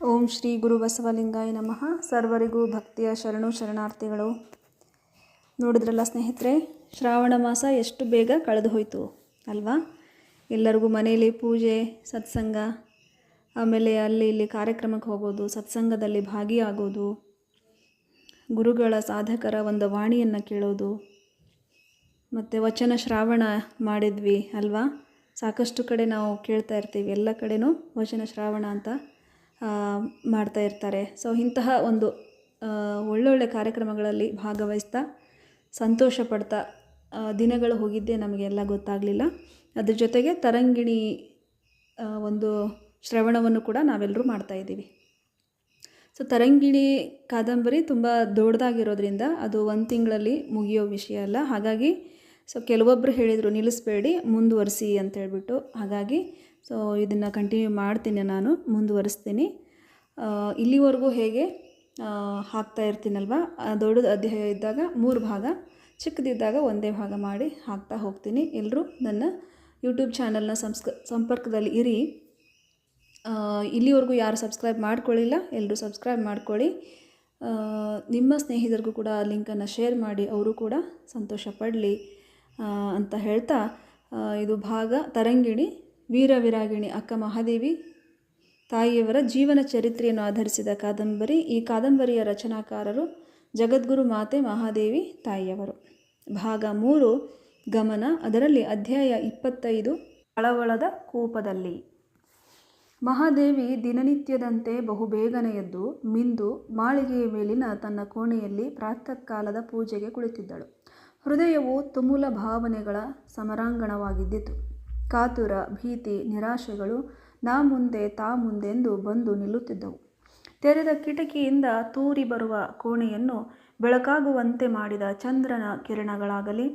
ಓಂ ಶ್ರೀ ಗುರು ಬಸವಲಿಂಗಾಯ ನಮಃ. ಸರ್ವರಿಗೂ ಭಕ್ತಿಯ ಶರಣು ಶರಣಾರ್ಥಿಗಳು. ನೋಡಿದ್ರಲ್ಲ ಸ್ನೇಹಿತರೆ, ಶ್ರಾವಣ ಮಾಸ ಎಷ್ಟು ಬೇಗ ಕಳೆದು ಹೋಯಿತು, ಅಲ್ವಾ? ಎಲ್ಲರಿಗೂ ಮನೆಯಲ್ಲಿ ಪೂಜೆ, ಸತ್ಸಂಗ, ಆಮೇಲೆ ಅಲ್ಲಿ ಇಲ್ಲಿ ಕಾರ್ಯಕ್ರಮಕ್ಕೆ ಹೋಗೋದು, ಸತ್ಸಂಗದಲ್ಲಿ ಭಾಗಿಯಾಗೋದು, ಗುರುಗಳ ಸಾಧಕರ ಒಂದು ವಾಣಿಯನ್ನು ಕೇಳೋದು, ಮತ್ತು ವಚನ ಶ್ರಾವಣ ಮಾಡಿದ್ವಿ, ಅಲ್ವಾ? ಸಾಕಷ್ಟು ಕಡೆ ನಾವು ಕೇಳ್ತಾ ಇರ್ತೀವಿ, ಎಲ್ಲ ಕಡೆನೂ ವಚನ ಶ್ರಾವಣ ಅಂತ. ಮಾಡ್ತಾ ಇರ್ತಾರೆ. ಸೊ ಇಂತಹ ಒಂದು ಒಳ್ಳೊಳ್ಳೆ ಕಾರ್ಯಕ್ರಮಗಳಲ್ಲಿ ಭಾಗವಹಿಸ್ತಾ, ಸಂತೋಷ ಪಡ್ತಾ ದಿನಗಳು ಹೋಗಿದ್ದೇ ನಮಗೆಲ್ಲ ಗೊತ್ತಾಗಲಿಲ್ಲ. ಅದ್ರ ಜೊತೆಗೆ ತರಂಗಿಣಿ ಒಂದು ಶ್ರವಣವನ್ನು ಕೂಡ ನಾವೆಲ್ಲರೂ ಮಾಡ್ತಾಯಿದ್ದೀವಿ ಸೊ ತರಂಗಿಣಿ ಕಾದಂಬರಿ ತುಂಬ ದೊಡ್ಡದಾಗಿರೋದ್ರಿಂದ ಅದು ಒಂದು ತಿಂಗಳಲ್ಲಿ ಮುಗಿಯೋ ವಿಷಯ ಅಲ್ಲ. ಹಾಗಾಗಿ ಸೊ ಕೆಲವೊಬ್ಬರು ಹೇಳಿದರು ನಿಲ್ಲಿಸ್ಬೇಡಿ, ಮುಂದುವರಿಸಿ ಅಂತ ಹೇಳಿಬಿಟ್ಟು ಹಾಗಾಗಿ ಸೊ ಇದನ್ನು ಕಂಟಿನ್ಯೂ ಮಾಡ್ತೀನಿ ನಾನು, ಮುಂದುವರಿಸ್ತೀನಿ. ಇಲ್ಲಿವರೆಗೂ ಹೇಗೆ? ಹಾಕ್ತಾ ಇರ್ತೀನಲ್ವ? ದೊಡ್ಡದು ಅಧ್ಯಾಯ ಇದ್ದಾಗ ಮೂರು ಭಾಗ, ಚಿಕ್ಕದಿದ್ದಾಗ ಒಂದೇ ಭಾಗ ಮಾಡಿ ಹಾಕ್ತಾ ಹೋಗ್ತೀನಿ. ಎಲ್ಲರೂ ನನ್ನ ಯೂಟ್ಯೂಬ್ ಚಾನಲ್ನ ಸಂಸ್ಕ, ಸಂಪರ್ಕದಲ್ಲಿ ಇರಿ. ಇಲ್ಲಿವರೆಗೂ ಯಾರು ಸಬ್ಸ್ಕ್ರೈಬ್ ಮಾಡ್ಕೊಳ್ಳಿಲ್ಲ ಎಲ್ಲರೂ ಸಬ್ಸ್ಕ್ರೈಬ್ ಮಾಡ್ಕೊಳ್ಳಿ. ನಿಮ್ಮ ಸ್ನೇಹಿತರಿಗೂ ಕೂಡ ಲಿಂಕನ್ನು ಶೇರ್ ಮಾಡಿ, ಅವರು ಕೂಡ ಸಂತೋಷ ಪಡಲಿ ಅಂತ ಹೇಳ್ತಾ ಇದು ಭಾಗ ತರಂಗಿಣಿ. ವೀರ ವಿರಾಗಿಣಿ ಅಕ್ಕ ಮಹಾದೇವಿ ತಾಯಿಯವರ ಜೀವನ ಚರಿತ್ರೆಯನ್ನು ಆಧರಿಸಿದ ಕಾದಂಬರಿ, ಈ ಕಾದಂಬರಿಯ ರಚನಾಕಾರರು ಜಗದ್ಗುರು ಮಾತೆ ಮಹಾದೇವಿ ತಾಯಿಯವರು. ಭಾಗ ಮೂರು, ಗಮನ, ಅದರಲ್ಲಿ ಅಧ್ಯಾಯ ಇಪ್ಪತ್ತೈದು, ಅಳವಳದ ಕೂಪದಲ್ಲಿ. ಮಹಾದೇವಿ ದಿನನಿತ್ಯದಂತೆ ಬಹುಬೇಗನೆ ಎದ್ದು ಮಿಂದು ಮಾಳಿಗೆಯ ಮೇಲಿನ ತನ್ನ ಕೋಣೆಯಲ್ಲಿ ಪ್ರಾತಃ ಕಾಲದ ಪೂಜೆಗೆ ಕುಳಿತಿದ್ದಳು. ಹೃದಯವು ತುಮೂಲ ಭಾವನೆಗಳ ಸಮರಾಂಗಣವಾಗಿದ್ದಿತು. ಕಾತುರ, ಭೀತಿ, ನಿರಾಶೆಗಳು ನಾ ಮುಂದೆ, ತಾ ಮುಂದೆಂದು ಬಂದು ನಿಲ್ಲುತ್ತಿದ್ದವು. ತೆರೆದ ಕಿಟಕಿಯಿಂದ ತೂರಿ ಬರುವ ಕೋಣೆಯನ್ನು ಬೆಳಕಾಗುವಂತೆ ಮಾಡಿದ ಚಂದ್ರನ ಕಿರಣಗಳಾಗಲಿ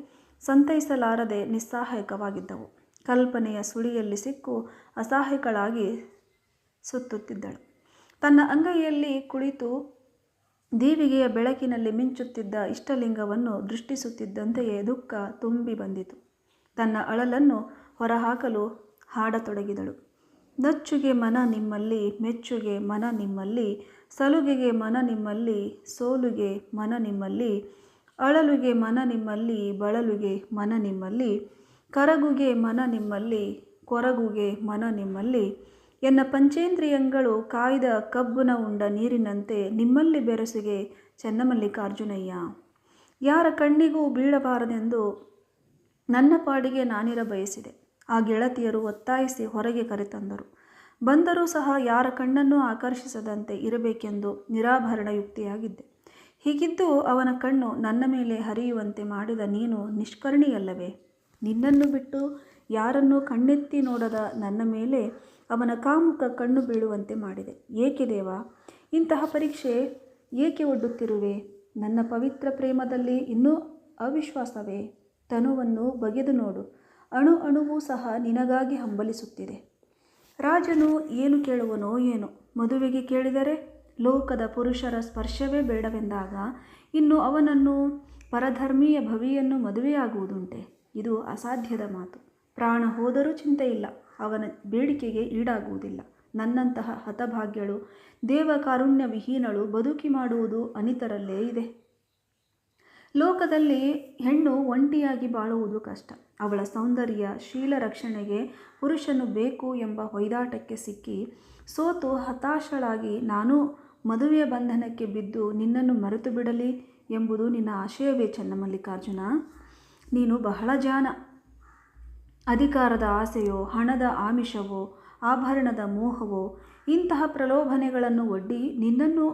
ಸಂತೈಸಲಾರದೆ ನಿಸ್ಸಹಾಯಕವಾಗಿದ್ದವು. ಕಲ್ಪನೆಯ ಸುಳಿಯಲ್ಲಿ ಸಿಕ್ಕು ಅಸಹಾಯಕಳಾಗಿ ಸುತ್ತುತ್ತಿದ್ದಳು. ತನ್ನ ಅಂಗೈಯಲ್ಲಿ ಕುಳಿತು ದೀವಿಗೆಯ ಬೆಳಕಿನಲ್ಲಿ ಮಿಂಚುತ್ತಿದ್ದ ಇಷ್ಟಲಿಂಗವನ್ನು ದೃಷ್ಟಿಸುತ್ತಿದ್ದಂತೆಯೇ ದುಃಖ ತುಂಬಿ ಬಂದಿತು. ತನ್ನ ಅಳಲನ್ನು ಹೊರಹಾಕಲು ಹಾಡತೊಡಗಿದಳು. ನಚ್ಚುಗೆ ಮನ ನಿಮ್ಮಲ್ಲಿ, ಮೆಚ್ಚುಗೆ ಮನ ನಿಮ್ಮಲ್ಲಿ, ಸಲುಗೆಗೆ ಮನ ನಿಮ್ಮಲ್ಲಿ, ಸೋಲುಗೆ ಮನ ನಿಮ್ಮಲ್ಲಿ, ಅಳಲುಗೆ ಮನ ನಿಮ್ಮಲ್ಲಿ, ಬಳಲುಗೆ ಮನ ನಿಮ್ಮಲ್ಲಿ, ಕರಗುಗೆ ಮನ ನಿಮ್ಮಲ್ಲಿ, ಕೊರಗುಗೆ ಮನ ನಿಮ್ಮಲ್ಲಿ, ಎನ್ನ ಪಂಚೇಂದ್ರಿಯಂಗಳು ಕಾಯ್ದ ಕಬ್ಬುನ ಉಂಡ ನೀರಿನಂತೆ ನಿಮ್ಮಲ್ಲಿ ಬೆರಸಿಗೆ ಚೆನ್ನಮಲ್ಲಿಕಾರ್ಜುನಯ್ಯ. ಯಾರ ಕಣ್ಣಿಗೂ ಬೀಳಬಾರದೆಂದು ನನ್ನ ಪಾಡಿಗೆ ನಾನಿರ ಬಯಸಿದೆ ಆ ಗೆಳತಿಯರು ಒತ್ತಾಯಿಸಿ ಹೊರಗೆ ಕರೆತಂದರು. ಬಂದರೂ ಸಹ ಯಾರ ಕಣ್ಣನ್ನೂ ಆಕರ್ಷಿಸದಂತೆ ಇರಬೇಕೆಂದು ನಿರಾಭರಣ ಯುಕ್ತಿಯಾಗಿದ್ದೆ ಹೀಗಿದ್ದು ಅವನ ಕಣ್ಣು ನನ್ನ ಮೇಲೆ ಹರಿಯುವಂತೆ ಮಾಡಿದ ನೀನು ನಿಷ್ಕರ್ಣಿಯಲ್ಲವೇ? ನಿನ್ನನ್ನು ಬಿಟ್ಟು ಯಾರನ್ನು ಕಣ್ಣೆತ್ತಿ ನೋಡದ ನನ್ನ ಮೇಲೆ ಅವನ ಕಾಮುಕ ಕಣ್ಣು ಬೀಳುವಂತೆ ಮಾಡಿದೆ. ಏಕೆ ದೇವ? ಇಂತಹ ಪರೀಕ್ಷೆ ಏಕೆ ಒಡ್ಡುತ್ತಿರುವೆ? ನನ್ನ ಪವಿತ್ರ ಪ್ರೇಮದಲ್ಲಿ ಇನ್ನೂ ಅವಿಶ್ವಾಸವೇ? ತನುವನ್ನು ಬಗೆದು ನೋಡು. ಅಣು ಅಣುವೂ ಸಹ ನಿನಗಾಗಿ ಹಂಬಲಿಸುತ್ತಿದೆ. ರಾಜನು ಏನು ಕೇಳುವನೋ ಏನು. ಮದುವೆಗೆ ಕೇಳಿದರೆ ಲೋಕದ ಪುರುಷರ ಸ್ಪರ್ಶವೇ ಬೇಡವೆಂದಾಗ ಇನ್ನು ಅವನನ್ನು ಪರಧರ್ಮೀಯ ಭವಿಯನ್ನು ಮದುವೆಯಾಗುವುದುಂಟೆ. ಇದು ಅಸಾಧ್ಯದ ಮಾತು. ಪ್ರಾಣ ಹೋದರೂ ಚಿಂತೆ ಇಲ್ಲ ಅವನ ಬೇಡಿಕೆಗೆ ಈಡಾಗುವುದಿಲ್ಲ. ನನ್ನಂತಹ ಹತಭಾಗ್ಯಳು ದೇವ ಕಾರುಣ್ಯ ವಿಹೀನಳು ಬದುಕಿ ಮಾಡುವುದು ಅನಿತರಲ್ಲೇ ಇದೆ. ಲೋಕದಲ್ಲಿ ಹೆಣ್ಣು ಒಂಟಿಯಾಗಿ ಬಾಳುವುದು ಕಷ್ಟ. ಅವಳ ಸೌಂದರ್ಯ ಶೀಲ ರಕ್ಷಣೆಗೆ ಪುರುಷನು ಬೇಕು ಎಂಬ ಹೊಯ್ದಾಟಕ್ಕೆ ಸಿಕ್ಕಿ, ಸೋತು ಹತಾಶಳಾಗಿ, ನಾನು ಮದುವೆಯ ಬಂಧನಕ್ಕೆ ಬಿದ್ದು ನಿನ್ನನ್ನು ಮರೆತು ಬಿಡಲಿ ಎಂಬುದು ನಿನ್ನ ಆಶಯವೇ ಚನ್ನಮಲ್ಲಿಕಾರ್ಜುನ ನೀನು ಬಹಳ ಜಾನ. ಅಧಿಕಾರದ ಆಸೆಯೋ, ಹಣದ ಆಮಿಷವೋ, ಆಭರಣದ ಮೋಹವೋ, ಇಂತಹ ಪ್ರಲೋಭನೆಗಳನ್ನು ಒಡ್ಡಿ ನಿನ್ನನ್ನು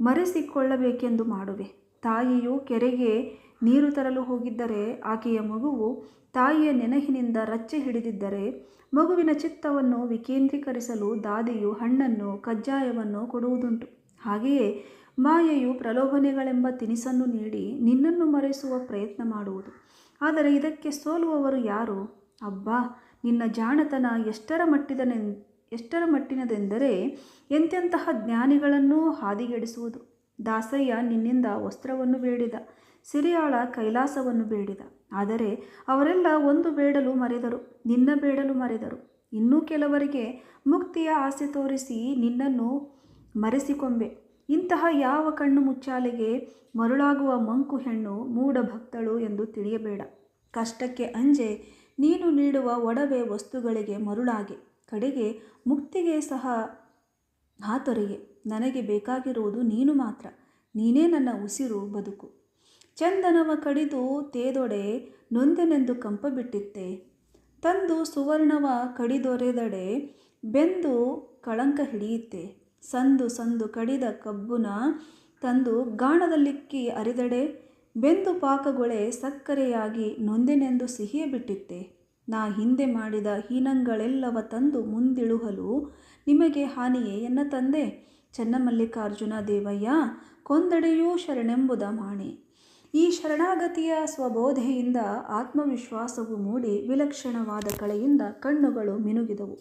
ಮರೆಸಿಕೊಳ್ಳಬೇಕೆಂದು ಮಾಡುವೆ. ತಾಯಿಯು ಕೆರೆಗೆ ನೀರು ತರಲು ಹೋಗಿದ್ದರೆ ಆಕೆಯ ಮಗುವು ತಾಯಿಯ ನೆನಹಿನಿಂದ ರಚ್ಚೆ ಹಿಡಿದಿದ್ದರೆ ಮಗುವಿನ ಚಿತ್ತವನ್ನು ವಿಕೇಂದ್ರೀಕರಿಸಲು ದಾದಿಯು ಹಣ್ಣನ್ನು, ಕಜ್ಜಾಯವನ್ನು ಕೊಡುವುದುಂಟು. ಹಾಗೆಯೇ ಮಾಯೆಯು ಪ್ರಲೋಭನೆಗಳೆಂಬ ತಿನಿಸನ್ನು ನೀಡಿ ನಿನ್ನನ್ನು ಮರೆಸುವ ಪ್ರಯತ್ನ ಮಾಡುವುದು. ಆದರೆ ಇದಕ್ಕೆ ಸೋಲುವವರು ಯಾರು? ಅಬ್ಬಾ, ನಿನ್ನ ಜಾಣತನ ಎಷ್ಟರ ಮಟ್ಟಿದನೆ ಎಷ್ಟರ ಮಟ್ಟಿನದೆಂದರೆ ಎಂತೆಂತಹ ಜ್ಞಾನಿಗಳನ್ನೂ ಹಾದಿಗೆಡಿಸುವುದು. ದಾಸಯ್ಯ ನಿನ್ನಿಂದ ವಸ್ತ್ರವನ್ನು ಬೇಡಿದ, ಸಿರಿಯಾಳ ಕೈಲಾಸವನ್ನು ಬೇಡಿದ. ಆದರೆ ಅವರೆಲ್ಲ ಒಂದು ಬೇಡಲು ಮರೆದರು, ನಿನ್ನ ಬೇಡಲು ಮರೆದರು. ಇನ್ನೂ ಕೆಲವರಿಗೆ ಮುಕ್ತಿಯ ಆಸೆ ತೋರಿಸಿ ನಿನ್ನನ್ನು ಮರೆಸಿಕೊಂಬೆ. ಇಂತಹ ಯಾವ ಕಣ್ಣು ಮುಚ್ಚಾಲೆಗೆ ಮರುಳಾಗುವ ಮಂಕು ಹೆಣ್ಣು ಮೂಢ ಭಕ್ತಳು ಎಂದು ತಿಳಿಯಬೇಡ. ಕಷ್ಟಕ್ಕೆ ಅಂಜೆ, ನೀನು ನೀಡುವ ಒಡವೆ ವಸ್ತುಗಳಿಗೆ ಮರುಳಾಗೆ. ಕಡೆಗೆ ಮುಕ್ತಿಗೆ ಸಹ ಹಾತೊರೆಗೆ ನನಗೆ ಬೇಕಾಗಿರುವುದು ನೀನು ಮಾತ್ರ. ನೀನೇ ನನ್ನ ಉಸಿರು, ಬದುಕು. ಚಂದನವ ಕಡಿದು ತೇದೊಡೆ ನೊಂದೆನೆಂದು ಕಂಪ ಬಿಟ್ಟಿತ್ತೆ. ತಂದು ಸುವರ್ಣವ ಕಡಿದೊರೆದಡೆ ಬೆಂದು ಕಳಂಕ ಹಿಡಿಯುತ್ತೆ. ಸಂದು ಸಂದು ಕಡಿದ ಕಬ್ಬುನ ತಂದು ಗಾಣದಲ್ಲಿಕ್ಕಿ ಅರಿದಡೆ ಬೆಂದು ಪಾಕಗೊಳೆ ಸಕ್ಕರೆಯಾಗಿ ನೊಂದೆನೆಂದು ಸಿಹಿಯ ಬಿಟ್ಟಿತ್ತೆ. ನಾ ಹಿಂದೆ ಮಾಡಿದ ಹೀನಂಗಳೆಲ್ಲವ ತಂದು ಮುಂದಿಳುಹಲು ನಿಮಗೆ ಹಾನಿಯೇ ಎನ್ನ ತಂದೆ? ಚನ್ನಮಲ್ಲಿಕಾರ್ಜುನ ದೇವಯ್ಯ, ಕೊಂದಡೆಯೂ ಶರಣೆಂಬುದ ಮಾಣೆ. ಈ ಶರಣಾಗತಿಯ ಸ್ವಬೋಧೆಯಿಂದ ಆತ್ಮವಿಶ್ವಾಸವು ಮೂಡಿ ವಿಲಕ್ಷಣವಾದ ಕಳೆಯಿಂದ ಕಣ್ಣುಗಳು ಮಿನುಗಿದವು.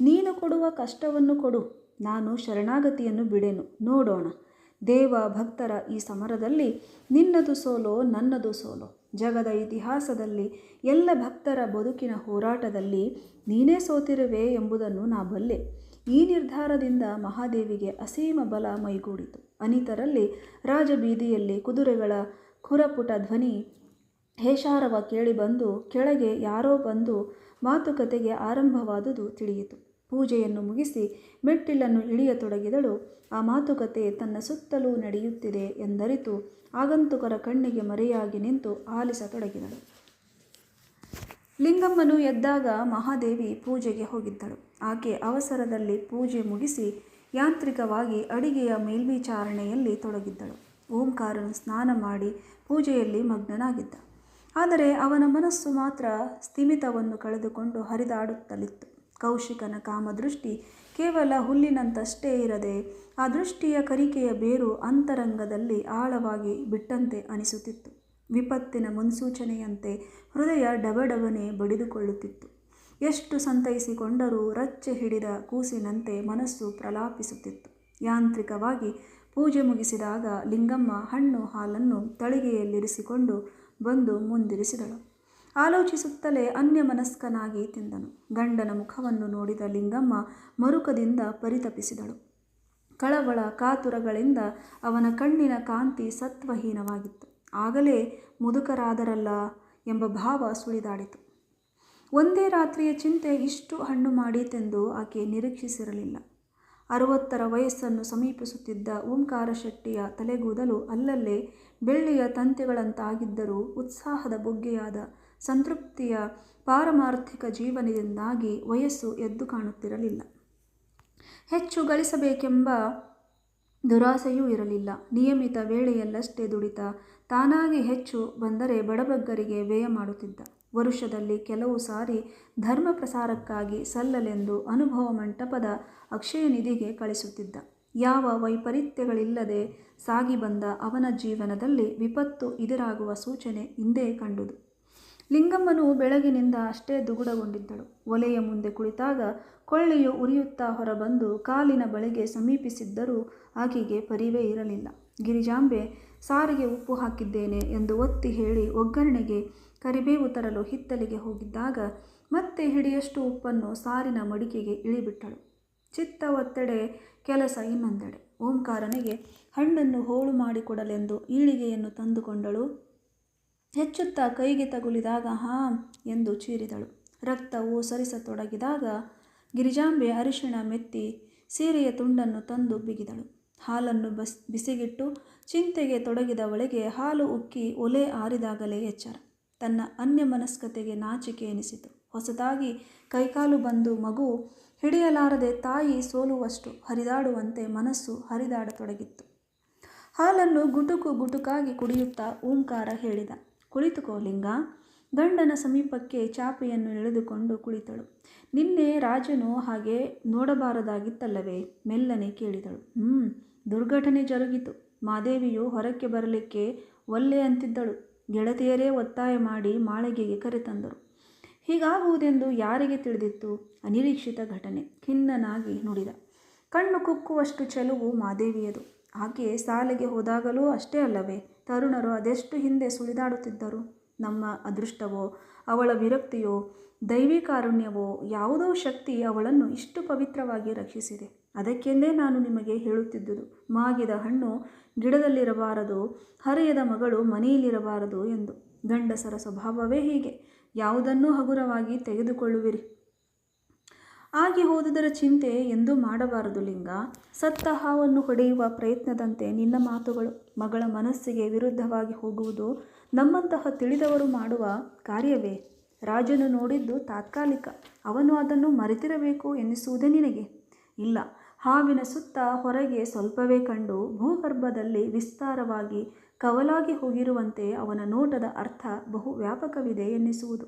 ನೀನು ಕೊಡುವ ಕಷ್ಟವನ್ನು ಕೊಡು, ನಾನು ಶರಣಾಗತಿಯನ್ನು ಬಿಡೆನು, ನೋಡೋಣ. ದೇವ ಭಕ್ತರ ಈ ಸಮರದಲ್ಲಿ ನಿನ್ನದು ಸೋಲೋ, ನನ್ನದು ಸೋಲೋ. ಜಗದ ಇತಿಹಾಸದಲ್ಲಿ ಎಲ್ಲ ಭಕ್ತರ ಬದುಕಿನ ಹೋರಾಟದಲ್ಲಿ ನೀನೇ ಸೋತಿರುವೆ ಎಂಬುದನ್ನು ನಾ ಬಲ್ಲೆ. ಈ ನಿರ್ಧಾರದಿಂದ ಮಹಾದೇವಿಗೆ ಅಸೀಮ ಬಲ ಮೈಗೂಡಿತು. ಅನಿತರಲ್ಲಿ ರಾಜಬೀದಿಯಲ್ಲಿ ಕುದುರೆಗಳ ಖುರಪುಟ ಧ್ವನಿ ಹೇಷಾರವ ಕೇಳಿಬಂದು ಕೆಳಗೆ ಯಾರೋ ಬಂದು ಮಾತುಕತೆಗೆ ಆರಂಭವಾದುದು ತಿಳಿಯಿತು. ಪೂಜೆಯನ್ನು ಮುಗಿಸಿ ಮೆಟ್ಟಿಲನ್ನು ಇಳಿಯತೊಡಗಿದಳು. ಆ ಮಾತುಕತೆ ತನ್ನ ಸುತ್ತಲೂ ನಡೆಯುತ್ತಿದೆ ಎಂದರಿತು ಆಗಂತುಕರ ಕಣ್ಣಿಗೆ ಮರೆಯಾಗಿ ನಿಂತು ಆಲಿಸತೊಡಗಿದಳು. ಲಿಂಗಮ್ಮನು ಎದ್ದಾಗ ಮಹಾದೇವಿ ಪೂಜೆಗೆ ಹೋಗಿದ್ದಳು. ಆಕೆ ಅವಸರದಲ್ಲಿ ಪೂಜೆ ಮುಗಿಸಿ ಯಾಂತ್ರಿಕವಾಗಿ ಅಡಿಗೆಯ ಮೇಲ್ವಿಚಾರಣೆಯಲ್ಲಿ ತೊಡಗಿದ್ದಳು. ಓಂಕಾರನು ಸ್ನಾನ ಮಾಡಿ ಪೂಜೆಯಲ್ಲಿ ಮಗ್ನನಾಗಿದ್ದ. ಆದರೆ ಅವನ ಮನಸ್ಸು ಮಾತ್ರ ಸ್ಥಿಮಿತವನ್ನು ಕಳೆದುಕೊಂಡು ಹರಿದಾಡುತ್ತಲಿತ್ತು. ಕೌಶಿಕನ ಕಾಮದೃಷ್ಟಿ ಕೇವಲ ಹುಲ್ಲಿನಂತಷ್ಟೇ ಇರದೆ ಆ ದೃಷ್ಟಿಯ ಕರಿಕೆಯ ಬೇರು ಅಂತರಂಗದಲ್ಲಿ ಆಳವಾಗಿ ಬಿಟ್ಟಂತೆ ಅನಿಸುತ್ತಿತ್ತು. ವಿಪತ್ತಿನ ಮುನ್ಸೂಚನೆಯಂತೆ ಹೃದಯ ಡಬಡಬನೆ ಬಡಿದುಕೊಳ್ಳುತ್ತಿತ್ತು. ಎಷ್ಟು ಸಂತೈಸಿಕೊಂಡರೂ ರಚ್ಚೆ ಹಿಡಿದ ಕೂಸಿನಂತೆ ಮನಸ್ಸು ಪ್ರಲಾಪಿಸುತ್ತಿತ್ತು. ಯಾಂತ್ರಿಕವಾಗಿ ಪೂಜೆ ಮುಗಿಸಿದಾಗ ಲಿಂಗಮ್ಮ ಹಣ್ಣು ಹಾಲನ್ನು ತಳಿಗೆಯಲ್ಲಿರಿಸಿಕೊಂಡು ಬಂದು ಮುಂದಿರಿಸಿದಳು. ಆಲೋಚಿಸುತ್ತಲೇ ಅನ್ಯಮನಸ್ಕನಾಗಿ ತಿಂದನು. ಗಂಡನ ಮುಖವನ್ನು ನೋಡಿದ ಲಿಂಗಮ್ಮ ಮರುಕದಿಂದ ಪರಿತಪಿಸಿದಳು. ಕಳವಳ ಕಾತುರಗಳಿಂದ ಅವನ ಕಣ್ಣಿನ ಕಾಂತಿ ಸತ್ವಹೀನವಾಗಿತ್ತು. ಆಗಲೇ ಮುದುಕರಾದರಲ್ಲ ಎಂಬ ಭಾವ ಸುಳಿದಾಡಿತು. ಒಂದೇ ರಾತ್ರಿಯ ಚಿಂತೆ ಇಷ್ಟು ಹಣ್ಣು ಮಾಡೀತೆಂದು ಆಕೆ ನಿರೀಕ್ಷಿಸಿರಲಿಲ್ಲ. ಅರವತ್ತರ ವಯಸ್ಸನ್ನು ಸಮೀಪಿಸುತ್ತಿದ್ದ ಓಂಕಾರ ಶೆಟ್ಟಿಯ ತಲೆಗೂದಲು ಅಲ್ಲಲ್ಲೇ ಬೆಳ್ಳಿಯ ತಂತೆಗಳಂತಾಗಿದ್ದರೂ ಉತ್ಸಾಹದ ಬೊಗ್ಗೆಯಾದ ಸಂತೃಪ್ತಿಯ ಪಾರಮಾರ್ಥಿಕ ಜೀವನದಿಂದಾಗಿ ವಯಸ್ಸು ಎದ್ದು ಕಾಣುತ್ತಿರಲಿಲ್ಲ. ಹೆಚ್ಚು ಗಳಿಸಬೇಕೆಂಬ ದುರಾಸೆಯೂ ಇರಲಿಲ್ಲ. ನಿಯಮಿತ ವೇಳೆಯಲ್ಲಷ್ಟೇ ದುಡಿತ ತಾನಾಗಿ ಹೆಚ್ಚು ಬಂದರೆ ಬಡಬಗ್ಗರಿಗೆ ವ್ಯಯ ಮಾಡುತ್ತಿದ್ದ. ವರುಷದಲ್ಲಿ ಕೆಲವು ಸಾರಿ ಧರ್ಮ ಪ್ರಸಾರಕ್ಕಾಗಿ ಸಲ್ಲಲೆಂದು ಅನುಭವ ಮಂಟಪದ ಅಕ್ಷಯ ನಿಧಿಗೆ ಕಳಿಸುತ್ತಿದ್ದ. ಯಾವ ವೈಪರೀತ್ಯಗಳಿಲ್ಲದೆ ಸಾಗಿ ಬಂದ ಅವನ ಜೀವನದಲ್ಲಿ ವಿಪತ್ತು ಎದುರಾಗುವ ಸೂಚನೆ ಹಿಂದೆ ಕಂಡುದು. ಲಿಂಗಮ್ಮನು ಬೆಳಗಿನಿಂದ ಅಷ್ಟೇ ದುಗುಡಗೊಂಡಿದ್ದಳು. ಒಲೆಯ ಮುಂದೆ ಕುಳಿತಾಗ ಕೊಳ್ಳೆಯು ಉರಿಯುತ್ತಾ ಹೊರಬಂದು ಕಾಲಿನ ಬಳಿಗೆ ಸಮೀಪಿಸಿದ್ದರೂ ಆಕೆಗೆ ಪರಿವೇ ಇರಲಿಲ್ಲ. ಗಿರಿಜಾಂಬೆ ಸಾರಿಗೆ ಉಪ್ಪು ಹಾಕಿದ್ದೇನೆ ಎಂದು ಒತ್ತಿ ಹೇಳಿ ಒಗ್ಗರಣೆಗೆ ಕರಿಬೇವು ತರಲು ಹಿತ್ತಲಿಗೆ ಹೋಗಿದ್ದಾಗ ಮತ್ತೆ ಹಿಡಿಯಷ್ಟು ಉಪ್ಪನ್ನು ಸಾರಿನ ಮಡಿಕೆಗೆ ಇಳಿಬಿಟ್ಟಳು. ಚಿತ್ತ ಒತ್ತಡೆ, ಕೆಲಸ ಇನ್ನೊಂದೆಡೆ. ಓಂಕಾರನಿಗೆ ಹಣ್ಣನ್ನು ಹೋಳು ಮಾಡಿಕೊಡಲೆಂದು ಈಳಿಗೆಯನ್ನು ತಂದುಕೊಂಡಳು. ಹೆಚ್ಚುತ್ತಾ ಕೈಗೆ ತಗುಲಿದಾಗ ಹಾಂ ಎಂದು ಚೀರಿದಳು. ರಕ್ತವು ಸರಿಸತೊಡಗಿದಾಗ ಗಿರಿಜಾಂಬೆ ಅರಿಶಿಣ ಮೆತ್ತಿ ಸೀರೆಯ ತುಂಡನ್ನು ತಂದು ಬಿಗಿದಳು. ಹಾಲನ್ನು ಬಸ್, ಬಿಸಿಗಿಟ್ಟು ಚಿಂತೆಗೆ ತೊಡಗಿದವಳಿಗೆ ಹಾಲು ಉಕ್ಕಿ ಒಲೆ ಆರಿದಾಗಲೇ ಎಚ್ಚರ. ತನ್ನ ಅನ್ಯಮನಸ್ಕತೆಗೆ ನಾಚಿಕೆ ಎನಿಸಿತು. ಹೊಸದಾಗಿ ಕೈಕಾಲು ಬಂದು ಮಗು ಹಿಡಿಯಲಾರದೆ ತಾಯಿ ಸೋಲುವಷ್ಟು ಹರಿದಾಡುವಂತೆ ಮನಸ್ಸು ಹರಿದಾಡತೊಡಗಿತ್ತು. ಹಾಲನ್ನು ಗುಟುಕು ಗುಟುಕಾಗಿ ಕುಡಿಯುತ್ತಾ ಓಂಕಾರ ಹೇಳಿದ. ಕುಳಿತುಕೋ ಲಿಂಗ. ಗಂಡನ ಸಮೀಪಕ್ಕೆ ಚಾಪೆಯನ್ನು ಎಳೆದುಕೊಂಡು ಕುಳಿತಳು. ನಿನ್ನೆ ರಾಜನು ಹಾಗೆ ನೋಡಬಾರದಾಗಿತ್ತಲ್ಲವೇ? ಮೆಲ್ಲನೆ ಕೇಳಿದಳು. ಹ್ಞೂ ದುರ್ಘಟನೆ ಜರುಗಿತು. ಮಾದೇವಿಯು ಹೊರಕ್ಕೆ ಬರಲಿಕ್ಕೆ ಒಲ್ಲೆ ಅಂತಿದ್ದಳು. ಗೆಳತಿಯರೇ ಒತ್ತಾಯ ಮಾಡಿ ಮಾಳಿಗೆಗೆ ಕರೆತಂದರು ಹೀಗಾಗುವುದೆಂದು ಯಾರಿಗೆ ತಿಳಿದಿತ್ತು? ಅನಿರೀಕ್ಷಿತ ಘಟನೆ. ಖಿನ್ನನಾಗಿ ನುಡಿದ. ಕಣ್ಣು ಕುಕ್ಕುವಷ್ಟು ಚೆಲುವು ಮಾದೇವಿಯದು. ಆಕೆ ಸಾಲೆಗೆ ಹೋದಾಗಲೂ ಅಷ್ಟೇ ಅಲ್ಲವೇ? ತರುಣರು ಅದೆಷ್ಟು ಹಿಂದೆ ಸುಳಿದಾಡುತ್ತಿದ್ದರು? ನಮ್ಮ ಅದೃಷ್ಟವೋ, ಅವಳ ವಿರಕ್ತಿಯೋ, ದೈವಿ ಕಾರುಣ್ಯವೋ, ಯಾವುದೋ ಶಕ್ತಿ ಅವಳನ್ನು ಇಷ್ಟು ಪವಿತ್ರವಾಗಿ ರಕ್ಷಿಸಿದೆ. ಅದಕ್ಕೆಂದೇ ನಾನು ನಿಮಗೆ ಹೇಳುತ್ತಿದ್ದುದು, ಮಾಗಿದ ಹಣ್ಣು ಗಿಡದಲ್ಲಿರಬಾರದು, ಹರೆಯದ ಮಗಳು ಮನೆಯಲ್ಲಿರಬಾರದು ಎಂದು. ಗಂಡಸರ ಸ್ವಭಾವವೇ ಹೀಗೆ, ಯಾವುದನ್ನೂ ಹಗುರವಾಗಿ ತೆಗೆದುಕೊಳ್ಳುವಿರಿ? ಆಗಿ ಹೋದುದರ ಚಿಂತೆ ಎಂದೂ ಮಾಡಬಾರದು ಲಿಂಗ, ಸತ್ತ ಹಾವನ್ನು ಹೊಡೆಯುವ ಪ್ರಯತ್ನದಂತೆ ನಿನ್ನ ಮಾತುಗಳು ಮಗಳ ಮನಸ್ಸಿಗೆ ವಿರುದ್ಧವಾಗಿ ಹೋಗುವುದು ನಮ್ಮಂತಹ ತಿಳಿದವರು ಮಾಡುವ ಕಾರ್ಯವೇ? ರಾಜನು ನೋಡಿದ್ದು ತಾತ್ಕಾಲಿಕ. ಅವನು ಅದನ್ನು ಮರೆತಿರಬೇಕು ಎನ್ನಿಸುವುದೇ ನಿನಗೆ? ಇಲ್ಲ. ಹಾವಿನ ಸುತ್ತ ಹೊರಗೆ ಸ್ವಲ್ಪವೇ ಕಂಡು ಭೂಗರ್ಭದಲ್ಲಿ ವಿಸ್ತಾರವಾಗಿ ಕವಲಾಗಿ ಹೋಗಿರುವಂತೆ ಅವನ ನೋಟದ ಅರ್ಥ ಬಹು ವ್ಯಾಪಕವಿದೆ ಎನ್ನಿಸುವುದು.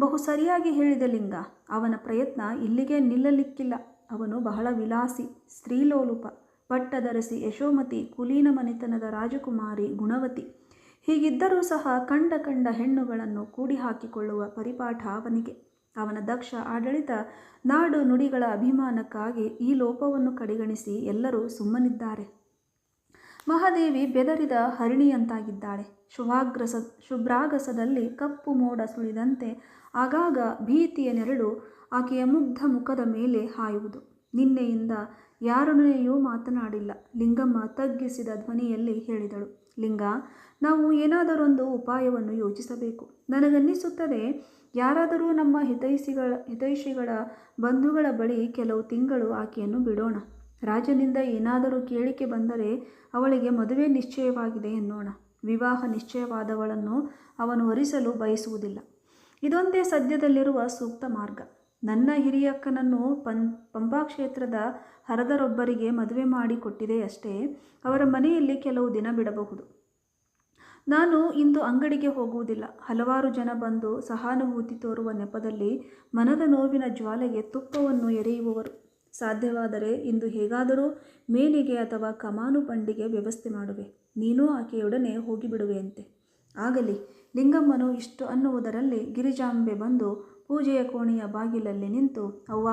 ಬಹು ಸರಿಯಾಗಿ ಹೇಳಿದ ಲಿಂಗ. ಅವನ ಪ್ರಯತ್ನ ಇಲ್ಲಿಗೆ ನಿಲ್ಲಲಿಕ್ಕಿಲ್ಲ. ಅವನು ಬಹಳ ವಿಲಾಸಿ, ಸ್ತ್ರೀಲೋಲುಪ ಪಟ್ಟದರಸಿ ಯಶೋಮತಿ, ಕುಲೀನ ಮನೆತನದ ರಾಜಕುಮಾರಿ ಗುಣವತಿ. ಹೀಗಿದ್ದರೂ ಸಹ ಕಂಡ ಕಂಡ ಹೆಣ್ಣುಗಳನ್ನು ಕೂಡಿ ಹಾಕಿಕೊಳ್ಳುವ ಪರಿಪಾಠ ಅವನಿಗೆ. ಅವನ ದಕ್ಷ ಆಡಳಿತ ನಾಡು ನುಡಿಗಳ ಅಭಿಮಾನಕ್ಕಾಗಿ ಈ ಲೋಪವನ್ನು ಕಡೆಗಣಿಸಿ ಎಲ್ಲರೂ ಸುಮ್ಮನಿದ್ದಾರೆ. ಮಹಾದೇವಿ ಬೆದರಿದ ಹರಿಣಿಯಂತಾಗಿದ್ದಾಳೆ. ಶುಭಾಗ್ರಸ, ಶುಭ್ರಾಗಸದಲ್ಲಿ ಕಪ್ಪು ಮೋಡ ಸುಳಿದಂತೆ ಆಗಾಗ ಭೀತಿಯ ನೆರಳು ಆಕೆಯ ಮುಗ್ಧ ಮುಖದ ಮೇಲೆ ಹಾಯುವುದು. ನಿನ್ನೆಯಿಂದ ಯಾರೊಡನೆಯೂ ಮಾತನಾಡಿಲ್ಲ. ಲಿಂಗಮ್ಮ ತಗ್ಗಿಸಿದ ಧ್ವನಿಯಲ್ಲಿ ಹೇಳಿದಳು. ಲಿಂಗ ನಾವು ಏನಾದರೊಂದು ಉಪಾಯವನ್ನು ಯೋಚಿಸಬೇಕು. ನನಗನ್ನಿಸುತ್ತದೆ, ಯಾರಾದರೂ ನಮ್ಮ ಹಿತೈಷಿಗಳ ಹಿತೈಷಿಗಳ ಬಂಧುಗಳ ಬಳಿ ಕೆಲವು ತಿಂಗಳು ಆಕೆಯನ್ನು ಬಿಡೋಣ. ರಾಜನಿಂದ ಏನಾದರೂ ಕೇಳಿಕೆ ಬಂದರೆ ಅವಳಿಗೆ ಮದುವೆ ನಿಶ್ಚಯವಾಗಿದೆ ಎನ್ನೋಣ. ವಿವಾಹ ನಿಶ್ಚಯವಾದವಳನ್ನು ಅವನು ವರಿಸಲು ಬಯಸುವುದಿಲ್ಲ. ಇದೊಂದೇ ಸದ್ಯದಲ್ಲಿರುವ ಸೂಕ್ತ ಮಾರ್ಗ. ನನ್ನ ಹಿರಿಯಕ್ಕನನ್ನು ಪಂ ಪಂಪಾ ಕ್ಷೇತ್ರದ ಹರದರೊಬ್ಬರಿಗೆ ಮದುವೆ ಮಾಡಿ ಕೊಟ್ಟಿದೆಯಷ್ಟೇ ಅವರ ಮನೆಯಲ್ಲಿ ಕೆಲವು ದಿನ ಬಿಡಬಹುದು. ನಾನು ಇಂದು ಅಂಗಡಿಗೆ ಹೋಗುವುದಿಲ್ಲ. ಹಲವಾರು ಜನ ಬಂದು ಸಹಾನುಭೂತಿ ತೋರುವ ನೆಪದಲ್ಲಿ ಮನದ ನೋವಿನ ಜ್ವಾಲೆಗೆ ತುಪ್ಪವನ್ನು ಎರೆಯುವವರು. ಸಾಧ್ಯವಾದರೆ ಇಂದು ಹೇಗಾದರೂ ಮೇಲಿಗೆ ಅಥವಾ ಕಮಾನು ಬಂಡಿಗೆ ವ್ಯವಸ್ಥೆ ಮಾಡುವೆ. ನೀನೂ ಆಕೆಯೊಡನೆ ಹೋಗಿಬಿಡುವೆಯಂತೆ. ಆಗಲಿ, ಲಿಂಗಮ್ಮನು ಇಷ್ಟು ಅನ್ನುವುದರಲ್ಲಿ ಗಿರಿಜಾಂಬೆ ಬಂದು ಪೂಜೆಯ ಕೋಣೆಯ ಬಾಗಿಲಲ್ಲಿ ನಿಂತು, ಅವ್ವ,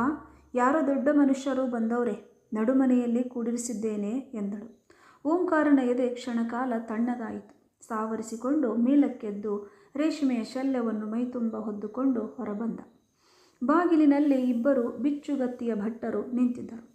ಯಾರೋ ದೊಡ್ಡ ಮನುಷ್ಯರು ಬಂದವರೆ, ನಡುಮನೆಯಲ್ಲಿ ಕೂಡಿರಿಸಿದ್ದೇನೆ ಎಂದಳು. ಓಂಕಾರನ ಎದೆ ಕ್ಷಣಕಾಲ ತಣ್ಣಗಾಯಿತು. ಸಾವರಿಸಿಕೊಂಡು ಮೇಲಕ್ಕೆದ್ದು ರೇಷ್ಮೆಯ ಶಲ್ಯವನ್ನು ಮೈತುಂಬ ಹೊದ್ದುಕೊಂಡು ಹೊರಬಂದ. ಬಾಗಿಲಿನಲ್ಲಿ ಇಬ್ಬರು ಬಿಚ್ಚುಗತ್ತಿಯ ಭಟ್ಟರು ನಿಂತಿದ್ದರು.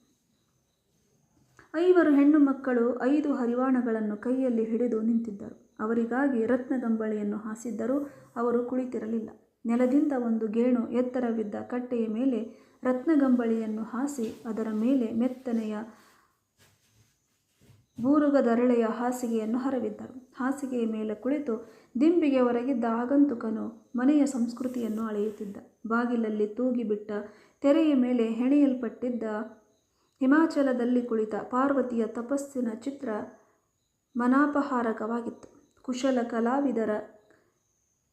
ಐವರು ಹೆಣ್ಣು ಮಕ್ಕಳು ಐದು ಹರಿವಾಣಗಳನ್ನು ಕೈಯಲ್ಲಿ ಹಿಡಿದು ನಿಂತಿದ್ದರು. ಅವರಿಗಾಗಿ ರತ್ನಗಂಬಳಿಯನ್ನು ಹಾಸಿದ್ದರೂ ಅವರು ಕುಳಿತಿರಲಿಲ್ಲ. ನೆಲದಿಂದ ಒಂದು ಗೇಣು ಎತ್ತರವಿದ್ದ ಕಟ್ಟೆಯ ಮೇಲೆ ರತ್ನಗಂಬಳಿಯನ್ನು ಹಾಸಿ ಅದರ ಮೇಲೆ ಮೆತ್ತನೆಯ ಬೂರುಗದರಳೆಯ ಹಾಸಿಗೆಯನ್ನು ಹರವಿದ್ದರು. ಹಾಸಿಗೆಯ ಮೇಲೆ ಕುಳಿತು ದಿಂಬಿಗೆ ಹೊರಗಿದ್ದ ಆಗಂತುಕನು ಮನೆಯ ಸಂಸ್ಕೃತಿಯನ್ನು ಅಳೆಯುತ್ತಿದ್ದ. ಬಾಗಿಲಲ್ಲಿ ತೂಗಿಬಿಟ್ಟ ತೆರೆಯ ಮೇಲೆ ಹೆಣೆಯಲ್ಪಟ್ಟಿದ್ದ ಹಿಮಾಚಲದಲ್ಲಿ ಕುಳಿತ ಪಾರ್ವತಿಯ ತಪಸ್ಸಿನ ಚಿತ್ರ ಮನಾಪಹಾರಕವಾಗಿತ್ತು. ಕುಶಲ ಕಲಾವಿದರ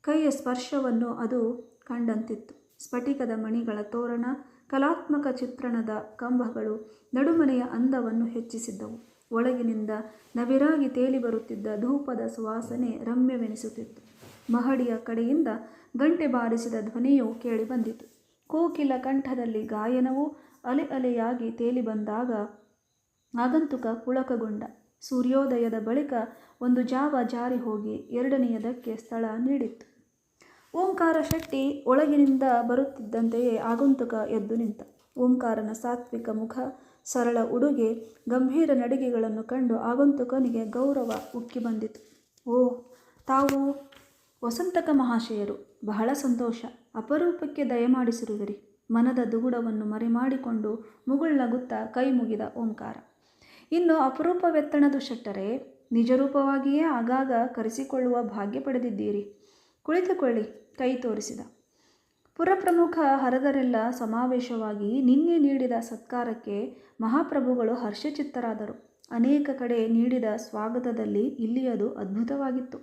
ಕೈಯ ಸ್ಪರ್ಶವನ್ನು ಅದು ಕಂಡಂತಿತ್ತು. ಸ್ಫಟಿಕದ ಮಣಿಗಳ ತೋರಣ, ಕಲಾತ್ಮಕ ಚಿತ್ರಣದ ಕಂಬಗಳು ನಡುಮನೆಯ ಅಂದವನ್ನು ಹೆಚ್ಚಿಸಿದ್ದವು. ಒಳಗಿನಿಂದ ನವಿರಾಗಿ ತೇಲಿ ಬರುತ್ತಿದ್ದ ಧೂಪದ ಸುವಾಸನೆ ರಮ್ಯವೆನಿಸುತ್ತಿತ್ತು. ಮಹಡಿಯ ಕಡೆಯಿಂದ ಗಂಟೆ ಬಾರಿಸಿದ ಧ್ವನಿಯು ಕೇಳಿಬಂದಿತು ಕೋಕಿಲ ಕಂಠದಲ್ಲಿ ಗಾಯನವು ಅಲೆ ಅಲೆಯಾಗಿ ತೇಲಿ ಬಂದಾಗ ಆಗಂತುಕ ಪುಳಕಗೊಂಡ. ಸೂರ್ಯೋದಯದ ಬಳಿಕ ಒಂದು ಜಾವ ಜಾರಿ ಹೋಗಿ ಎರಡನೆಯದಕ್ಕೆ ಸ್ಥಳ ನೀಡಿತ್ತು. ಓಂಕಾರ ಶೆಟ್ಟಿ ಒಳಗಿನಿಂದ ಬರುತ್ತಿದ್ದಂತೆಯೇ ಆಗಂತುಕ ಎದ್ದು ನಿಂತ. ಓಂಕಾರನ ಸಾತ್ವಿಕ ಮುಖ ಸರಳ ಉಡುಗೆ ಗಂಭೀರ ನಡಿಗೆಗಳನ್ನು ಕಂಡು ಆಗಂತುಕನಿಗೆ ಗೌರವ ಉಕ್ಕಿ ಬಂದಿತು. ಓ, ತಾವು ವಸಂತಕ ಮಹಾಶಯರು. ಬಹಳ ಸಂತೋಷ. ಅಪರೂಪಕ್ಕೆ ದಯಮಾಡಿಸಿರುವಿರಿ ಮನದ ದುಗುಡವನ್ನು ಮರೆಮಾಡಿಕೊಂಡು ಮುಗುಳ್ನಗುತ್ತಾ ಕೈ ಮುಗಿದ ಓಂಕಾರ. ಇನ್ನು ಅಪರೂಪವೆತ್ತಣದು ಶೆಟ್ಟರೆ, ನಿಜರೂಪವಾಗಿಯೇ ಆಗಾಗ ಕರೆಸಿಕೊಳ್ಳುವ ಭಾಗ್ಯ ಪಡೆದಿದ್ದೀರಿ. ಕುಳಿತುಕೊಳ್ಳಿ, ಕೈ ತೋರಿಸಿದ. ಪುರಪ್ರಮುಖ ಹರದರೆಲ್ಲ ಸಮಾವೇಶವಾಗಿ ನಿನ್ನೆ ನೀಡಿದ ಸತ್ಕಾರಕ್ಕೆ ಮಹಾಪ್ರಭುಗಳು ಹರ್ಷಚಿತ್ತರಾದರು. ಅನೇಕ ಕಡೆ ನೀಡಿದ ಸ್ವಾಗತದಲ್ಲಿ ಇಲ್ಲಿಯದು ಅದ್ಭುತವಾಗಿತ್ತು.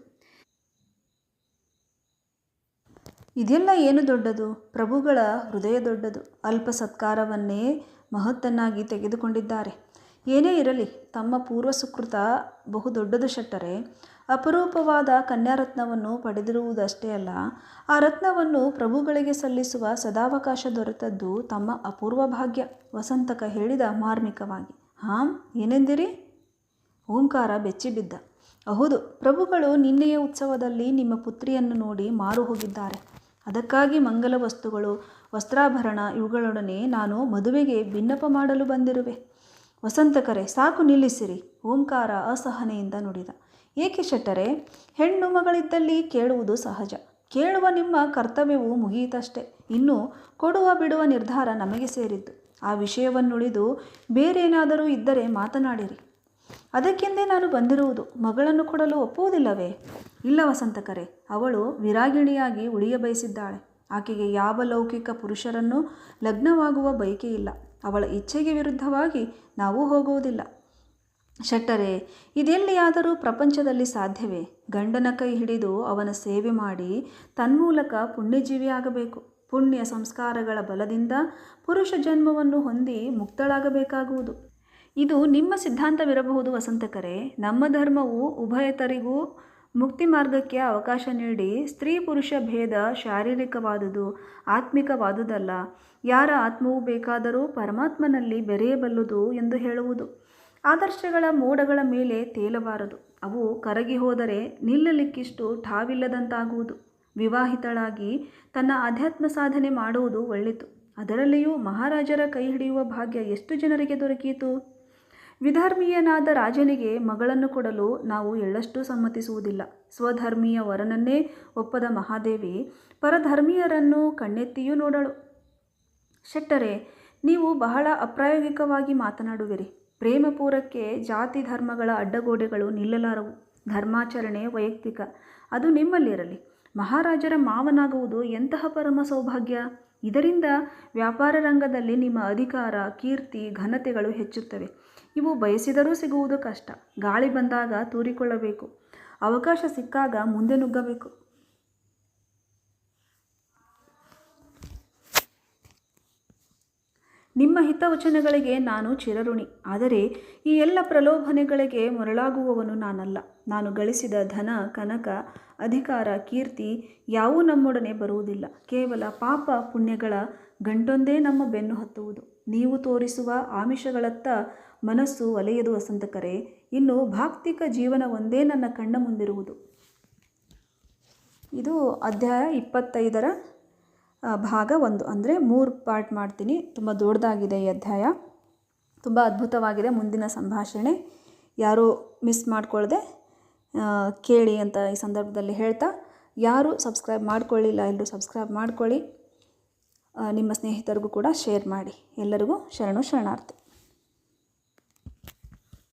ಇದೆಲ್ಲ ಏನು ದೊಡ್ಡದು? ಪ್ರಭುಗಳ ಹೃದಯ ದೊಡ್ಡದು. ಅಲ್ಪ ಸತ್ಕಾರವನ್ನೇ ಮಹತ್ತನ್ನಾಗಿ ತೆಗೆದುಕೊಂಡಿದ್ದಾರೆ. ಏನೇ ಇರಲಿ, ತಮ್ಮ ಪೂರ್ವ ಸುಕೃತ ಬಹು ದೊಡ್ಡದು ಶೆಟ್ಟರೆ ಅಪರೂಪವಾದ ಕನ್ಯಾರತ್ನವನ್ನು ಪಡೆದಿರುವುದಷ್ಟೇ ಅಲ್ಲ, ಆ ರತ್ನವನ್ನು ಪ್ರಭುಗಳಿಗೆ ಸಲ್ಲಿಸುವ ಸದಾವಕಾಶ ದೊರೆತದ್ದು ತಮ್ಮ ಅಪೂರ್ವ ಭಾಗ್ಯ. ವಸಂತಕ ಹೇಳಿದ ಮಾರ್ಮಿಕವಾಗಿ, ಹಾಂ, ಏನೆಂದಿರಿ? ಓಂಕಾರ ಬೆಚ್ಚಿಬಿದ್ದ ಹೌದು, ಪ್ರಭುಗಳು ನಿನ್ನೆಯ ಉತ್ಸವದಲ್ಲಿ ನಿಮ್ಮ ಪುತ್ರಿಯನ್ನು ನೋಡಿ ಮಾರು ಹೋಗಿದ್ದಾರೆ. ಅದಕ್ಕಾಗಿ ಮಂಗಲ ವಸ್ತುಗಳು, ವಸ್ತ್ರಾಭರಣ ಇವುಗಳೊಡನೆ ನಾನು ಮದುವೆಗೆ ಭಿನ್ನಪ ಮಾಡಲು ಬಂದಿರುವೆ. ವಸಂತಕರೆ, ಸಾಕು ನಿಲ್ಲಿಸಿರಿ. ಓಂಕಾರ ಅಸಹನೆಯಿಂದ ನುಡಿದ. ಏಕೆ ಶೆಟ್ಟರೆ? ಹೆಣ್ಣು ಮಗಳಿದ್ದಲ್ಲಿ ಕೇಳುವುದು ಸಹಜ. ಕೇಳುವ ನಿಮ್ಮ ಕರ್ತವ್ಯವು ಮುಗಿಯಿತಷ್ಟೇ. ಇನ್ನು ಕೊಡುವ ಬಿಡುವ ನಿರ್ಧಾರ ನಮಗೆ ಸೇರಿದ್ದು. ಆ ವಿಷಯವನ್ನುಳಿದು ಬೇರೇನಾದರೂ ಇದ್ದರೆ ಮಾತನಾಡಿರಿ. ಅದಕ್ಕೆಂದೇ ನಾನು ಬಂದಿರುವುದು. ಮಗಳನ್ನು ಕೊಡಲು ಒಪ್ಪುವುದಿಲ್ಲವೇ? ಇಲ್ಲ ವಸಂತಕರೆ, ಅವಳು ವಿರಾಗಿಣಿಯಾಗಿ ಉಳಿಯ ಬಯಸಿದ್ದಾಳೆ. ಆಕೆಗೆ ಯಾವ ಲೌಕಿಕ ಪುರುಷರನ್ನು ಲಗ್ನವಾಗುವ ಬಯಕೆ ಇಲ್ಲ. ಅವಳ ಇಚ್ಛೆಗೆ ವಿರುದ್ಧವಾಗಿ ನಾವು ಹೋಗುವುದಿಲ್ಲ. ಶೆಟ್ಟರೆ, ಇದೆಲ್ಲಿಯಾದರೂ ಪ್ರಪಂಚದಲ್ಲಿ ಸಾಧ್ಯವೇ? ಗಂಡನ ಕೈ ಹಿಡಿದು ಅವನ ಸೇವೆ ಮಾಡಿ ತನ್ಮೂಲಕ ಪುಣ್ಯಜೀವಿಯಾಗಬೇಕು. ಪುಣ್ಯ ಸಂಸ್ಕಾರಗಳ ಬಲದಿಂದ ಪುರುಷ ಜನ್ಮವನ್ನು ಹೊಂದಿ ಮುಕ್ತಳಾಗಬೇಕಾಗುವುದು. ಇದು ನಿಮ್ಮ ಸಿದ್ಧಾಂತವಿರಬಹುದು, ವಸಂತಕರೆ. ನಮ್ಮ ಧರ್ಮವು ಉಭಯತರಿಗೂ ಮುಕ್ತಿ ಮಾರ್ಗಕ್ಕೆ ಅವಕಾಶ ನೀಡಿ ಸ್ತ್ರೀ ಪುರುಷ ಭೇದ ಶಾರೀರಿಕವಾದುದು, ಆತ್ಮಿಕವಾದುದಲ್ಲ. ಯಾರ ಆತ್ಮವು ಬೇಕಾದರೂ ಪರಮಾತ್ಮನಲ್ಲಿ ಬೆರೆಯಬಲ್ಲುದು ಎಂದು ಹೇಳುವುದು. ಆದರ್ಶಗಳ ಮೋಡಗಳ ಮೇಲೆ ತೇಲಬಾರದು. ಅವು ಕರಗಿ ಹೋದರೆ ನಿಲ್ಲಲಿಕ್ಕಿಷ್ಟು ಠಾವಿಲ್ಲದಂತಾಗುವುದು. ವಿವಾಹಿತಳಾಗಿ ತನ್ನ ಆಧ್ಯಾತ್ಮ ಸಾಧನೆ ಮಾಡುವುದು ಒಳ್ಳಿತು ಅದರಲ್ಲಿಯೂ ಮಹಾರಾಜರ ಕೈ ಹಿಡಿಯುವ ಭಾಗ್ಯ ಎಷ್ಟು ಜನರಿಗೆ ದೊರಕಿತು ವಿಧರ್ಮೀಯನಾದ ರಾಜನಿಗೆ ಮಗಳನ್ನು ಕೊಡಲು ನಾವು ಎಳ್ಳಷ್ಟು ಸಮ್ಮತಿಸುವುದಿಲ್ಲ. ಸ್ವಧರ್ಮೀಯ ವರನನ್ನೇ ಒಪ್ಪದ ಮಹಾದೇವಿ ಪರಧರ್ಮೀಯರನ್ನು ಕಣ್ಣೆತ್ತಿಯೂ ನೋಡಳು. ಶೆಟ್ಟರೆ, ನೀವು ಬಹಳ ಅಪ್ರಾಯೋಗಿಕವಾಗಿ ಮಾತನಾಡುವಿರಿ. ಪ್ರೇಮಪೂರಕ್ಕೆ ಜಾತಿ ಧರ್ಮಗಳ ಅಡ್ಡಗೋಡೆಗಳು ನಿಲ್ಲಲಾರವು. ಧರ್ಮಾಚರಣೆ ವೈಯಕ್ತಿಕ. ಅದು ನಿಮ್ಮಲ್ಲಿರಲಿ. ಮಹಾರಾಜರ ಮಾವನಾಗುವುದು ಎಂತಹ ಪರಮ ಸೌಭಾಗ್ಯ? ಇದರಿಂದ ವ್ಯಾಪಾರ ರಂಗದಲ್ಲಿ ನಿಮ್ಮ ಅಧಿಕಾರ, ಕೀರ್ತಿ, ಘನತೆಗಳು ಹೆಚ್ಚುತ್ತವೆ. ಇವು ಬಯಸಿದರೂ ಸಿಗುವುದು ಕಷ್ಟ. ಗಾಳಿ ಬಂದಾಗ ತೂರಿಕೊಳ್ಳಬೇಕು. ಅವಕಾಶ ಸಿಕ್ಕಾಗ ಮುಂದೆ ನುಗ್ಗಬೇಕು. ನಿಮ್ಮ ಹಿತವಚನಗಳಿಗೆ ನಾನು ಚಿರಋಣಿ. ಆದರೆ ಈ ಎಲ್ಲ ಪ್ರಲೋಭನೆಗಳಿಗೆ ಮರಳಾಗುವವನು ನಾನಲ್ಲ. ನಾನು ಗಳಿಸಿದ ಧನ, ಕನಕ, ಅಧಿಕಾರ, ಕೀರ್ತಿ ಯಾವೂ ನಮ್ಮೊಡನೆ ಬರುವುದಿಲ್ಲ. ಕೇವಲ ಪಾಪ ಪುಣ್ಯಗಳ ಗಂಟೊಂದೇ ನಮ್ಮ ಬೆನ್ನು ಹತ್ತುವುದು. ನೀವು ತೋರಿಸುವ ಆಮಿಷಗಳತ್ತ ಮನಸ್ಸು ಒಲೆಯದು ವಸಂತಕರೆ. ಇನ್ನು ಭಾಕ್ತಿಕ ಜೀವನ ಒಂದೇ ನನ್ನ ಕಣ್ಣ ಮುಂದಿರುವುದು. ಇದು ಅಧ್ಯಾಯ ಇಪ್ಪತ್ತೈದರ ಭಾಗ ಒಂದು. ಅಂದರೆ ಮೂರು ಪಾರ್ಟ್ ಮಾಡ್ತೀನಿ. ತುಂಬ ದೊಡ್ಡದಾಗಿದೆ ಈ ಅಧ್ಯಾಯ. ತುಂಬ ಅದ್ಭುತವಾಗಿದೆ ಮುಂದಿನ ಸಂಭಾಷಣೆ. ಯಾರೂ ಮಿಸ್ ಮಾಡ್ಕೊಳ್ಳದೆ ಕೇಳಿ ಅಂತ ಈ ಸಂದರ್ಭದಲ್ಲಿ ಹೇಳ್ತಾ, ಯಾರು ಸಬ್ಸ್ಕ್ರೈಬ್ ಮಾಡ್ಕೊಳ್ಳಿಲ್ಲ, ಎಲ್ಲರೂ ಸಬ್ಸ್ಕ್ರೈಬ್ ಮಾಡ್ಕೊಳ್ಳಿ. ನಿಮ್ಮ ಸ್ನೇಹಿತರಿಗೂ ಕೂಡ ಶೇರ್ ಮಾಡಿ. ಎಲ್ಲರಿಗೂ ಶರಣು ಶರಣಾರ್ಥಿ.